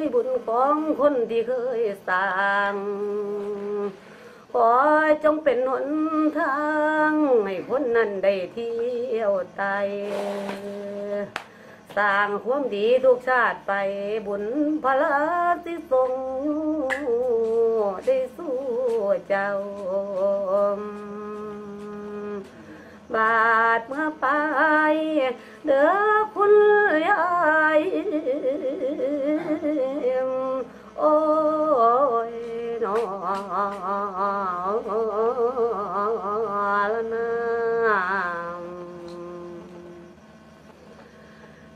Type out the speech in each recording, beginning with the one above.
ยบุญของคนที่เคยสร้างขอจงเป็นหนทางให้คนนั้นได้เที่ยวไตสร้างความดีทุกชาติไปบุญพลาสิทรงได้สู้เจ้าบาดเมื่อไปเด้อคุณยาย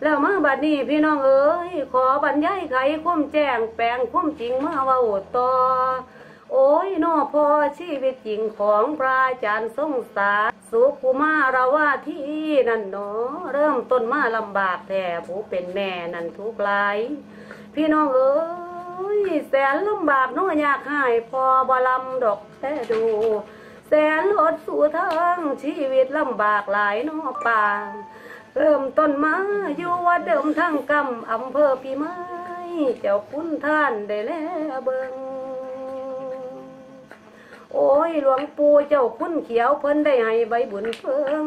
แล้วมาบัดนี้พี่น้องเอ้ยขอบรรยายไขความแจ้งแปลงความจริงมาว้าต่อโอ้ยนอพอชีวิตจริงของพระอาจารย์ทรงสารสุขุมาเราว่าที่นั่นเนาะเริ่มต้นมาลำบากแต่ผู้เป็นแม่นั่นทุกข์หลพี่น้องเอ้ย แสนลำบากน้อยากหายพอบลำดอกแต่ดู แสนลดสู่ทางชีวิตลำบากหลายนอป่าเริ่มต้นมาอยู่วัดเดิมทั้งกำอำเภอพี่ไม้เจ้าคุณท่านได้แล้วเบิงโอ้ยหลวงปู่เจ้าคุณเขียวเพิ่นได้ให้ใบบุญเพิ่ง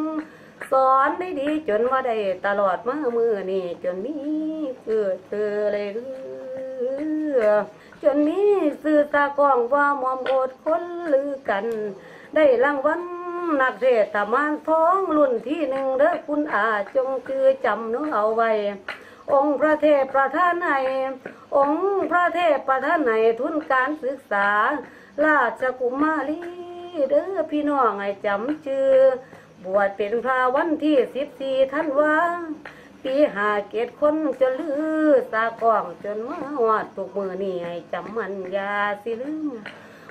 สอนได้ดีจนว่าได้ตลอดมามือนี่จนนี้เกิดเธอเลยรื อ จนนี้สื่อตากล้องว่ามอมอดคนลือกัน ได้รางวัลนักเทศมานท้องรุ่นที่หนึ่งเด้อคุณอาจงคือจำนื้อเอาไว้ องค์พระเทพประธานให้องค์พระเทพประธานให้ทุนการศึกษา ราชกุมารีเด้อพี่น้องให้จำชื่อบวชเป็นพระวันที่สิบสี่ท่านว่า ปีหาเกตคนจะลือสากองจนมาหอดทุกมือนี่ให้จำมันยาสิลืม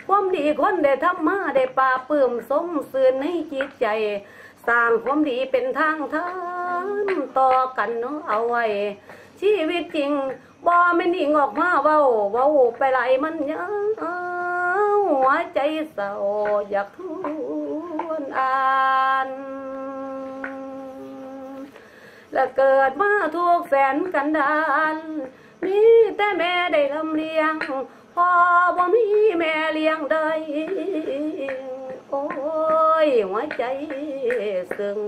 ความดีคนได้ทำมาได้ป่าเปื่มสมสื่นในจิตใจ สร้างความดีเป็นทางทานต่อกันเนาะเอาไว้ ชีวิตจริงบ่ไม่นิ่งออกมาเว้าเว้าไปไหลมันยังหัวใจเศร้าอยากทว ละเกิดมาทุกแสนกันดานมีแต่แม่ได้ลำเลียงพอบ่มีแม่เลี้ยงได้โอ้ยหัวใจซึ้ง